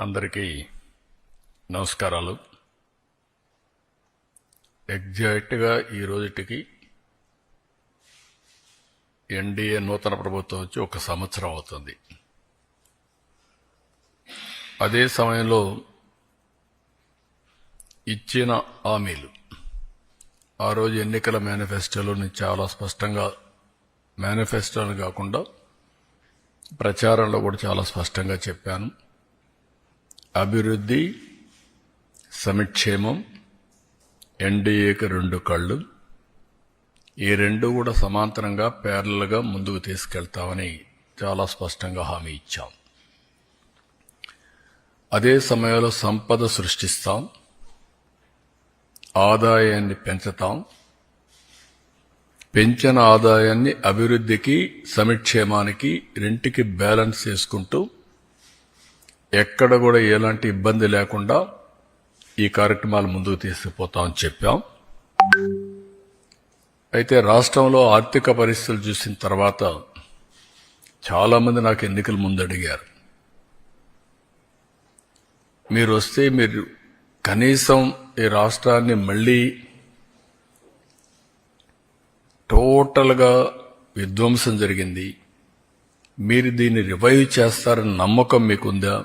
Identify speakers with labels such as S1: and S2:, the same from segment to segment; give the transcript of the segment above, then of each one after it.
S1: అందరికీ నమస్కారాలు. ఎగ్జాక్ట్గా ఈ రోజుటికి ఎన్డీఏ నూతన ప్రభుత్వం వచ్చి ఒక సంవత్సరం అవుతుంది. అదే సమయంలో ఇచ్చిన హామీలు ఆ రోజు ఎన్నికల మేనిఫెస్టోలోని చాలా స్పష్టంగా మేనిఫెస్టోని కాకుండా ప్రచారంలో కూడా చాలా స్పష్టంగా చెప్పాను. అభివృద్ధి సమిక్షేమం ఎన్డీఏకి రెండు కళ్ళు ఈ రెండు కూడా సమాంతరంగా పేర్లగా ముందుకు తీసుకెళ్తామని చాలా స్పష్టంగా హామీ ఇచ్చాం. అదే సమయంలో సంపద సృష్టిస్తాం ఆదాయాన్ని పెంచుతాం పెంచిన ఆదాయాన్ని అభివృద్ధికి సమిక్షేమానికి రెంటికి బ్యాలెన్స్ చేసుకుంటూ ఎక్కడ కూడా ఎలాంటి ఇబ్బంది లేకుండా ఈ కార్యక్రమాలు ముందుకు తీసుకుపోతామని చెప్పాం. అయితే రాష్ట్రంలో ఆర్థిక పరిస్థితులు చూసిన తర్వాత చాలామంది నాకు ఎన్నికల ముందు అడిగారు. మీరు వస్తే మీరు కనీసం ఈ రాష్ట్రాన్ని మళ్ళీ టోటల్గా విధ్వంసం జరిగింది. మీరు దీన్ని రివైవ్ చేస్తారని నమ్మకం మీకుందా?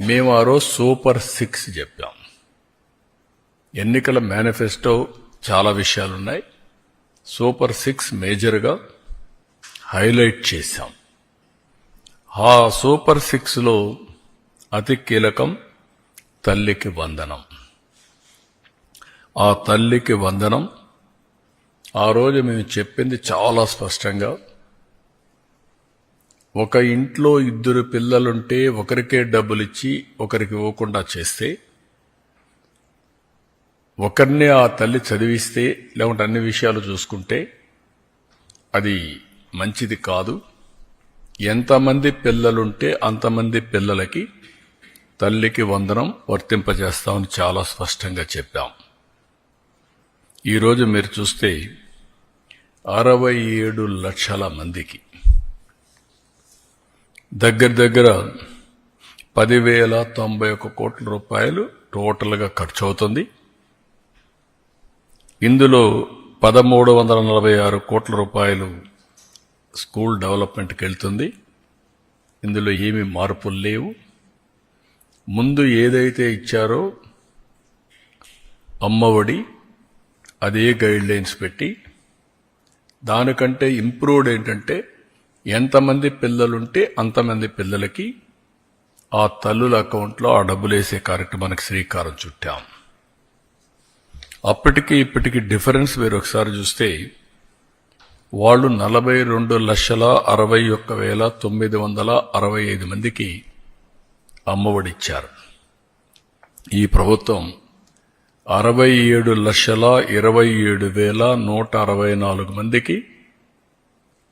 S1: మేము ఆ రోజు సూపర్ సిక్స్ చెప్పాం. ఎన్నికల మేనిఫెస్టో చాలా విషయాలున్నాయి. సూపర్ సిక్స్ మేజర్గా హైలైట్ చేశాం. ఆ సూపర్ సిక్స్లో అతి కీలకం తల్లికి వందనం. ఆ తల్లికి వందనం ఆ రోజు మేము చెప్పింది చాలా స్పష్టంగా ఒక ఇంట్లో ఇద్దరు పిల్లలుంటే ఒకరికే డబ్బులు ఇచ్చి ఒకరికి ఇవ్వకుండా చేస్తే ఒకరిని ఆ తల్లి చదివిస్తే లేకుంటే అన్ని విషయాలు చూసుకుంటే అది మంచిది కాదు. ఎంతమంది పిల్లలుంటే అంతమంది పిల్లలకి తల్లికి వందనం వర్తింపజేస్తామని చాలా స్పష్టంగా చెప్పాం. ఈరోజు మీరు చూస్తే అరవై ఏడు లక్షల మందికి దగ్గర దగ్గర పదివేల తొంభై ఒక కోట్ల రూపాయలు టోటల్గా ఖర్చు అవుతుంది ఇందులో పదమూడు వందల నలభై ఆరు కోట్ల రూపాయలు స్కూల్ డెవలప్మెంట్కి వెళ్తుంది. ఇందులో ఏమీ మార్పులు లేవు. ముందు ఏదైతే ఇచ్చారో అమ్మఒడి అదే గైడ్ లైన్స్ పెట్టి దానికంటే ఇంప్రూవ్డ్ ఏంటంటే ఎంతమంది పిల్లలుంటే అంతమంది పిల్లలకి ఆ తల్లుల అకౌంట్లో ఆ డబ్బులేసే కార్యక్రమానికి శ్రీకారం చుట్టాం. అప్పటికి ఇప్పటికి డిఫరెన్స్ మీరు ఒకసారి చూస్తే వాళ్ళు నలభై రెండు లక్షల అరవై ఒక్క వేల తొమ్మిది వందల అరవై ఐదు మందికి అమ్మఒడిచ్చారు. ఈ ప్రభుత్వం అరవై ఏడు లక్షల ఇరవై ఏడు వేల నూట అరవై నాలుగు మందికి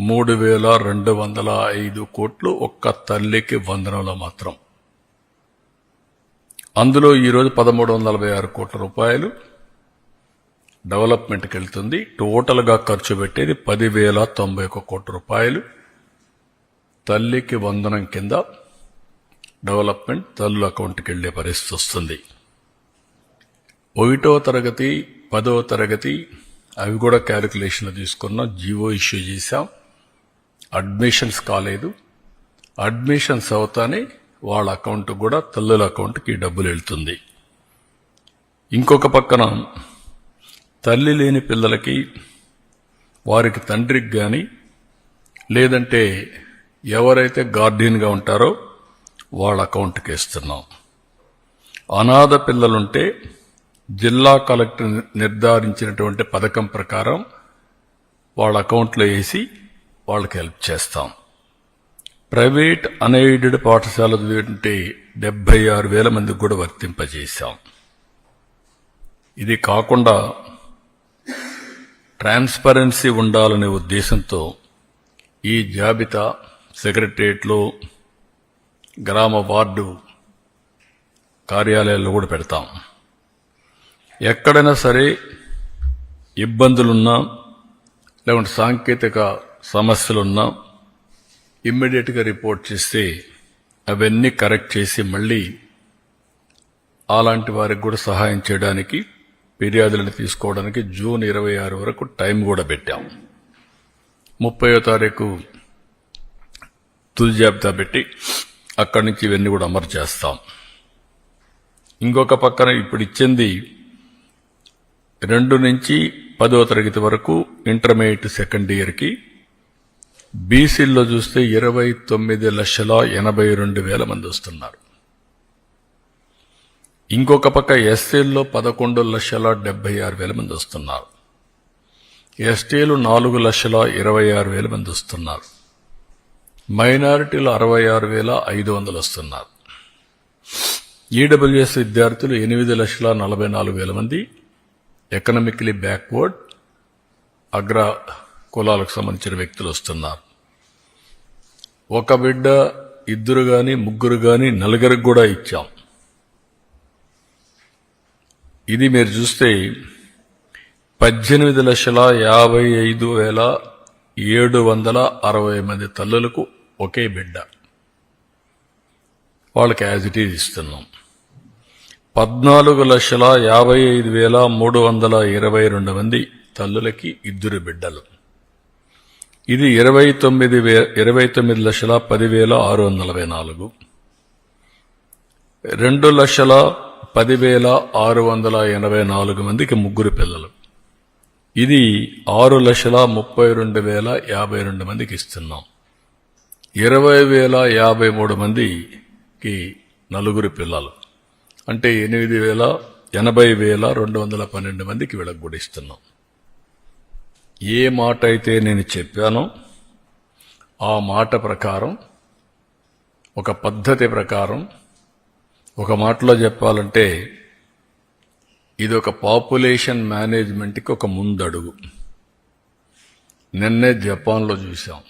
S1: మూడు వేల రెండు వందల ఐదు కోట్లు ఒక్క తల్లికి వందనంలో మాత్రం. అందులో ఈరోజు పదమూడు వందల నలభై ఆరు కోట్ల రూపాయలు డెవలప్మెంట్కి వెళ్తుంది. టోటల్గా ఖర్చు పెట్టేది పదివేల తొంభై ఒక కోట్ల రూపాయలు. తల్లికి వందనం కింద డెవలప్మెంట్ తల్లుల అకౌంట్కి వెళ్ళే పరిస్థితి వస్తుంది. ఒకటో తరగతి పదో తరగతి అవి కూడా క్యాలిక్యులేషన్ తీసుకున్నాం జీవో ఇష్యూ చేశాం. అడ్మిషన్స్ కాలేదు. అడ్మిషన్స్ అవుతానే వాళ్ళ అకౌంట్ కూడా తల్లుల అకౌంట్కి డబ్బులు వెళ్తుంది. ఇంకొక పక్కన తల్లి లేని పిల్లలకి వారికి తండ్రికి కానీ లేదంటే ఎవరైతే గార్డియన్గా ఉంటారో వాళ్ళ అకౌంట్కి ఇస్తున్నాం అనాథ పిల్లలుంటే జిల్లా కలెక్టర్ నిర్ధారించినటువంటి పథకం ప్రకారం వాళ్ళ అకౌంట్లో వేసి వాళ్ళకి హెల్ప్ చేస్తాం. ప్రైవేట్ అన్ఎయిడెడ్ పాఠశాల ఉంటే డెబ్బై ఆరు వేల మందికి కూడా వర్తింపజేశాం. ఇది కాకుండా ట్రాన్స్పరెన్సీ ఉండాలనే ఉద్దేశంతో ఈ జాబితా సెక్రటరియట్లో గ్రామ వార్డు కార్యాలయాల్లో కూడా పెడతాం. ఎక్కడైనా సరే ఇబ్బందులున్నా లేకుంటే సాంకేతిక సమస్యలున్నా ఇమ్మీడియట్గా రిపోర్ట్ చేస్తే అవన్నీ కరెక్ట్ చేసి మళ్ళీ అలాంటి వారికి కూడా సహాయం చేయడానికి ఫిర్యాదులను తీసుకోవడానికి జూన్ ఇరవై ఆరు వరకు టైం కూడా పెట్టాం. ముప్పయో తారీఖు తుది జాబితా పెట్టి అక్కడి నుంచి ఇవన్నీ కూడా అమరు చేస్తాం. ఇంకొక పక్కన ఇప్పుడు ఇచ్చింది రెండు నుంచి పదో తరగతి వరకు ఇంటర్మీడియట్ సెకండ్ ఇయర్కి బీసీల్లో చూస్తే ఇరవై తొమ్మిది లక్షల ఎనభై రెండు వేల మంది వస్తున్నారు. ఇంకొక పక్క ఎస్సీల్లో పదకొండు లక్షల డెబ్బై ఆరు వేల మంది వస్తున్నారు. ఎస్టీలు నాలుగు లక్షల ఇరవై ఆరు వేల మంది వస్తున్నారు. మైనారిటీలు అరవై ఆరు వేల ఐదు వందలు వస్తున్నారు. ఈడబ్ల్యూఎస్ విద్యార్థులు ఎనిమిది లక్షల నలభై నాలుగు వేల మంది. Economically backward. అగ్ర కులాలకు సంబంధించిన వ్యక్తులు వస్తున్నారు. ఒక బిడ్డ ఇద్దరు కానీ ముగ్గురు కానీ నలుగురికి కూడా ఇచ్చాం. ఇది మీరు చూస్తే పద్దెనిమిది లక్షల యాభై ఐదు వేల ఏడు వందల అరవై మంది తల్లులకు ఒకే బిడ్డ. వాళ్ళకి యాజ్ ఇట్ ఈజ్ ఇస్తున్నాం. పద్నాలుగు లక్షల యాభై ఐదు వేల మూడు వందల ఇరవై రెండు మంది తల్లులకి ఇద్దరు బిడ్డలు. ఇది ఇరవై తొమ్మిది వే ఇరవై తొమ్మిది లక్షల పదివేల ఆరు వందల నాలుగు. రెండు లక్షల పదివేల ఆరు వందల ఎనభై నాలుగు మందికి ముగ్గురు పిల్లలు. ఇది ఆరు లక్షల ముప్పై రెండు వేల యాభై రెండు మందికి ఇస్తున్నాం. ఇరవై వేల యాభై మూడు మందికి నలుగురు పిల్లలు. అంటే ఎనిమిది వేల ఎనభై వేల రెండు వందల పన్నెండు మందికి వీళ్ళకి కూడా ఇస్తున్నాం. ఏ మాట అయితే నేను చెప్పానో ఆ మాట ప్రకారం ఒక పద్ధతి ప్రకారం ఒక మాటలో చెప్పాలంటే ఇది ఒక పాపులేషన్ మేనేజ్మెంట్కి ఒక ముందడుగు. నిన్నే జపాన్లో చూసాం